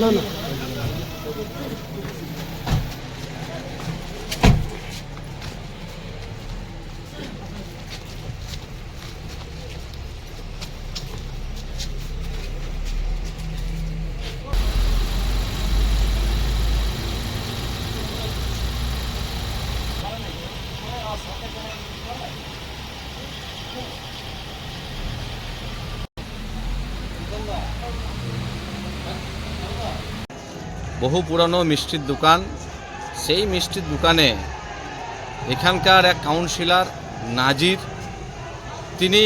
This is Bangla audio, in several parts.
না না। বহু পুরানো মিষ্টির দোকান। সেই মিষ্টির দোকানে এখানকার এক কাউন্সিলর নাজির, তিনি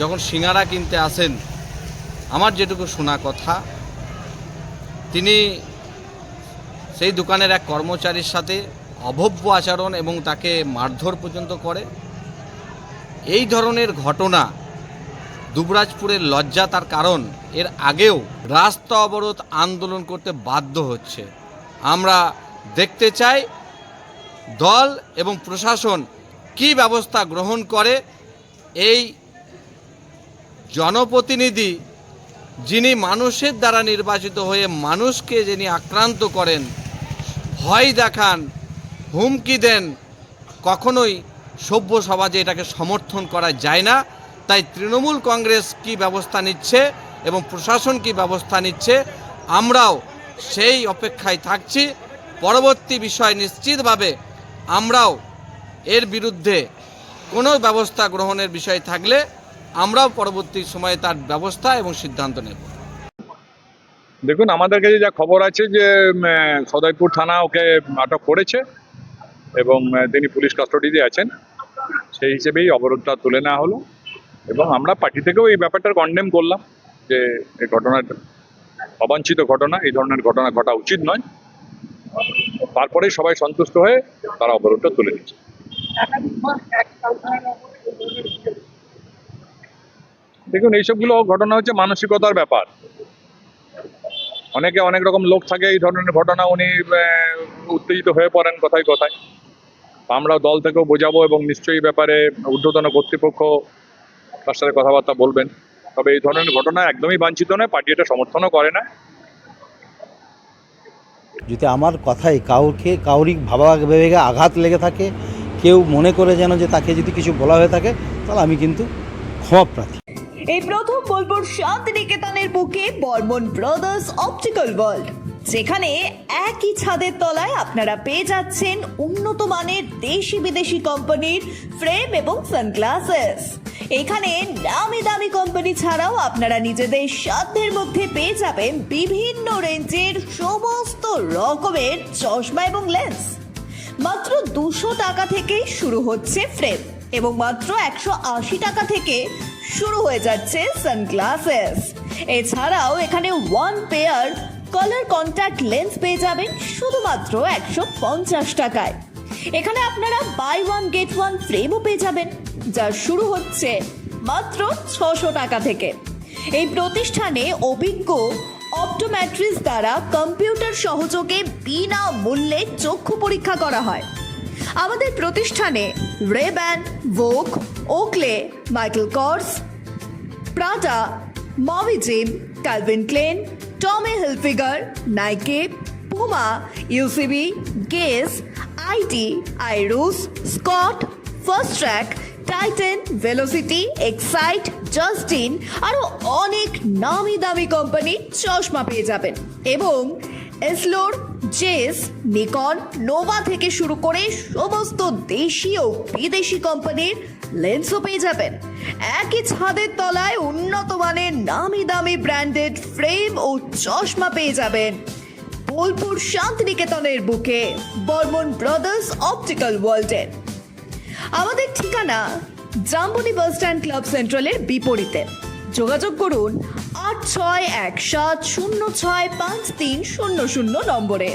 যখন সিঙ্গারা কিনতে আসেন, আমার যেটুকু শোনা কথা, তিনি সেই দোকানের এক কর্মচারীর সাথে অভব্য আচরণ এবং তাকে মারধর পর্যন্ত করে। এই ধরনের ঘটনা দুবরাজপুরের লজ্জা তার কারণ। এর আগেও রাস্তা অবরোধ আন্দোলন করতে বাধ্য হচ্ছে। আমরা দেখতে চাই দল এবং প্রশাসন কি ব্যবস্থা গ্রহণ করে। এই জনপ্রতিনিধি যিনি মানুষের দ্বারা নির্বাচিত হয়ে মানুষকে যিনি আক্রান্ত করেন, ভয় দেখান, হুমকি দেন, কখনোই সভ্য সমাজে এটাকে সমর্থন করা যায় না। তাই তৃণমূল কংগ্রেস কি ব্যবস্থা নিচ্ছে এবং প্রশাসন কি ব্যবস্থা নিচ্ছে, আমরাও সেই অপেক্ষায় থাকছি। পরবর্তী বিষয় নিশ্চিতভাবে আমরাও এর বিরুদ্ধে কোনো ব্যবস্থা গ্রহণের বিষয় থাকলে আমরাও পরবর্তী সময়ে তার ব্যবস্থা এবং সিদ্ধান্ত নেব। দেখুন, আমাদের কাছে যা খবর আছে যে সদয়পুর থানা ওকে আটক করেছে এবং তিনি পুলিশ কাস্টডিতে আছেন। সেই হিসেবেই অবরোধটা তুলে নেওয়া হলো। এবং আমরা পার্টি থেকেও এই ব্যাপারটা কন্ডেম করলাম যে এই ঘটনাটা অবাঞ্ছিত ঘটনা, এই ধরনের ঘটনা ঘটা উচিত নয়। তারপরে সবাই সন্তুষ্ট হয়ে তারা অবরোধটা তুলে নিচ্ছে। দেখুন, এইসবগুলো ঘটনা হচ্ছে মানসিকতার ব্যাপার। অনেকে অনেক রকম লোক থাকে, এই ধরনের ঘটনা উনি উত্তেজিত হয়ে পড়েন কথায় কথায়। আমরা দল থেকেও বোঝাবো এবং নিশ্চয়ই ব্যাপারে ঊর্ধ্বতন কর্তৃপক্ষ তার সাথে কথাবার্তা বলবেন। তবে এই ধরনের ঘটনা একদমই বাঞ্ছিত নয় পার্টি এটা সমর্থনও করে না। যদি আমার কথাই কাউকে কাউরিক ভাবা আঘাত লেগে থাকে কেউ মনে করে যেন যে তাকে যদি কিছু বলা হয়ে থাকে তাহলে আমি কিন্তু ক্ষমা প্রার্থী। এই প্রথম বোলপুর শান্তিনিকেতনের বুকে বর্মন ব্রাদার্স অপটিক্যাল ওয়ার্ল্ড যেখানে একই ছাদের তলায় আপনারা পেয়ে যাচ্ছেন উন্নত মানের দেশি বিদেশি কোম্পানির ফ্রেম এবং সানগ্লাসেস। এখানে নামি দামি কোম্পানি ছাড়াও আপনারা নিজেদের সাধ্যের মধ্যে পেয়ে যাবেন বিভিন্ন রেঞ্জের সমস্ত রকমের চশমা এবং লেন্স মাত্র দুশো টাকা থেকেই শুরু হচ্ছে ফ্রেম এবং মাত্র একশো আশি টাকা থেকে শুরু হয়ে যাচ্ছে সানগ্লাসেস এছাড়াও এখানে one pair colour contact lens পেয়ে যাবেন শুধুমাত্র একশো পঞ্চাশ টাকায়। এখানে আপনারা বাই ওয়ান গেট ওয়ান ফ্রেমও পেয়ে যাবেন। যা শুরু হচ্ছে মাত্র ছশো টাকা থেকে। এই প্রতিষ্ঠানে অভিজ্ঞ অপটোমেট্রিস দ্বারা কম্পিউটার সহযোগে বিনা মূল্যে চক্ষু পরীক্ষা করা হয়। আমাদের প্রতিষ্ঠানে RayBan Vogue Oakley, Michael Kors Prada মভিজিম Calvin Klein, Tommy Hilfiger, Nike, Puma, UCB, Guess, IT, আইরুস, Scott Fastrack Titan Velocity Excite Justin আরও অনেক নামি দামি কোম্পানির চশমা পেয়ে যাবেন। এবং এসলোর জেস নিকন নোভা থেকে শুরু করে সমস্ত দেশি ও বিদেশি কোম্পানির লেন্সও পেয়ে যাবেন। একই ছাদের তলায় উন্নত মানের নামি দামি ব্র্যান্ডেড ফ্রেম ও চশমা পেয়ে যাবেন। বোলপুর শান্তিনিকেতনের বুকে বর্মন ব্রাদার্স অপটিক্যাল ওয়ার্ল্ডের। আমাদের ঠিকানা জাম্বনি বাস স্ট্যান্ড ক্লাব সেন্ট্রালের বিপরীতে। যোগাযোগ করুন আট ছয় এক সাত শূন্য ছয় পাঁচ তিন শূন্য শূন্য নম্বরে।